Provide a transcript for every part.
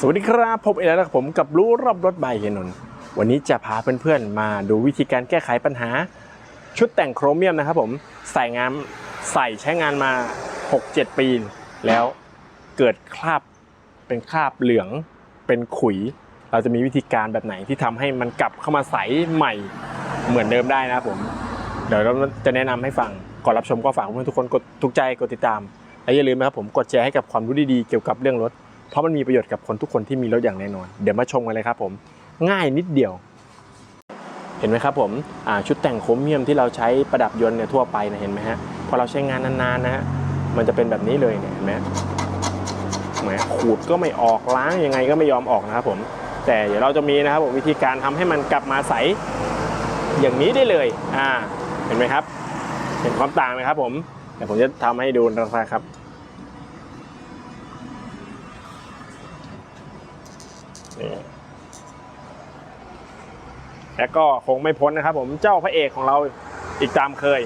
สวัสดีครับพบอีกแล้วนะครับผมกับรู้รอบรถใบเฮยนนวันนี้จะพาเพื่อนๆ มาดูวิธีการแก้ไขปัญหา ชุดแต่งโครเมียมนะครับผมใส่งานใส่ใช้งานมา 6-7 ปี แล้วเกิดคราบเป็นคราบเหลืองเป็นขุย เราจะมีวิธีการแบบไหนที่ทำให้มันกลับเข้ามาใสใหม่เหมือนเดิมได้นะครับผมเดี๋ยวเราจะแนะนำให้ฟังก่อนรับชมก็ฝากเพื่อนทุกคนกดถูกใจกดติดตามและอย่าลืมนะครับผมกดแชร์ให้กับความรู้ดีๆเกี่ยวกับเรื่องรถ เพราะมันมีประโยชน์กับคนทุกคนที่มีรถอย่างแน่นอน เดี๋ยวมาชมกันเลยครับผม ง่ายนิดเดียว เห็นไหมครับผมชุดแต่งโครเมียมที่เราใช้ประดับยนต์เนี่ยทั่วไปนะเห็นไหมฮะพอเราใช้งานนานๆนะฮะมันจะเป็นแบบนี้เลยเนี่ยเห็นไหมแหมขูดก็ไม่ออกล้างยังไงก็ไม่ยอมออกนะครับผม แต่เดี๋ยวเราจะมีนะครับผมวิธีการทำให้มันกลับมาใสอย่างนี้ได้เลยอ่าเห็นไหมครับ เห็นความต่างไหมครับผมเดี๋ยวผมจะทำให้ดูนะครับ นี่แล้วก็คงไม่พ้นนะครับ ผมเจ้าพระเอกของเราอีกตามเคย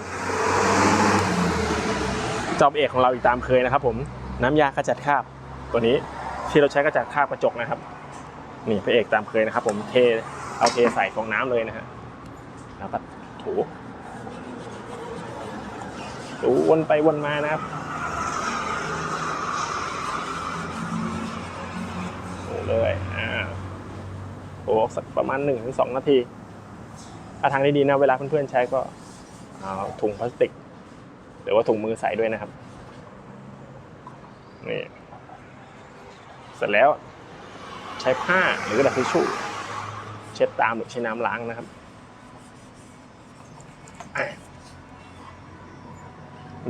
เจ้าพระเอกของเราอีกตามเคยนะครับ ผมน้ำยาขจัดคราบตัวนี้ที่เราใช้ขจัดคราบกระจกนะครับ นี่พระเอกตามเคยนะครับ ผมเทเอาเทใส่ฟองน้ำเลยนะฮะแล้วก็ถูถูวนไปวนมานะครับ เลยอ่าโอ้สักประมาณหนึ่งถึงสองนาทีถ้าทางที่ดีนะเวลาเพื่อนๆใช้ก็เอาถุงพลาสติก หรือว่าถุงมือใส่ด้วยนะครับนี่เสร็จแล้วใช้ผ้าหรือกระดาษทิชชู่เช็ดตามหรือใช้น้ำล้างนะครับ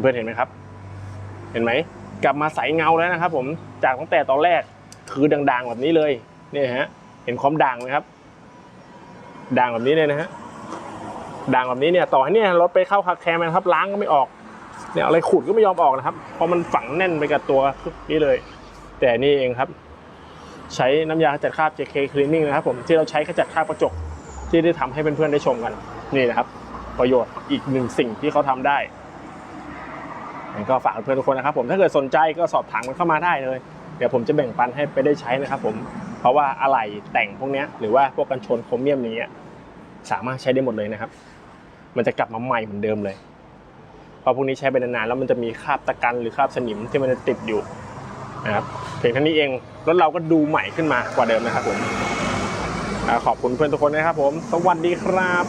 เพื่อนๆเห็นไหมครับ เห็นไหม กลับมาใสเงาแล้วนะครับผมจากตั้งแต่ตอนแรก คือด่างๆแบบนี้เลยนี่ฮะ เห็นความด่างไหมครับ ด่างแบบนี้เลยนะฮะด่างแบบนี้เนี่ยต่อให้เนี่ยรถไปเข้าคาแคร์มันครับล้างก็ไม่ออกเนี่ยอะไรขูดก็ไม่ยอมออกนะครับเพราะมันฝังแน่นไปกับตัวนี้เลย แต่นี่เองครับ ใช้น้ำยาขจัดคราบ JK Cleaning นะครับผมที่เราใช้ขจัดคราบกระจกที่ได้ทำให้เพื่อนๆได้ชมกัน นี่นะครับ ประโยชน์อีกหนึ่งสิ่งที่เขาทำได้ก็ฝากเพื่อนทุกคนนะครับผมถ้าเกิดสนใจก็สอบถามกันเข้ามาได้เลย เดี๋ยวผมจะแบ่งปันให้ไปได้ใช้นะครับผมเพราะว่าอะไหล่แต่งพวกนี้หรือว่าพวกกันชนโครเมียมนี้สามารถใช้ได้หมดเลยนะครับ มันจะกลับมาใหม่เหมือนเดิมเลยพราะพวกนี้ใช้ไปนานๆแล้วมันจะมีคราบตะกันหรือคราบสนิมที่มันจะติดอยู่นะครับเพียงเท่านี้เองรถเราก็ดูใหม่ขึ้นมากว่าเดิมนะครับผมขอบคุณเพื่อนทุกคนนะครับผม สวัสดีครับ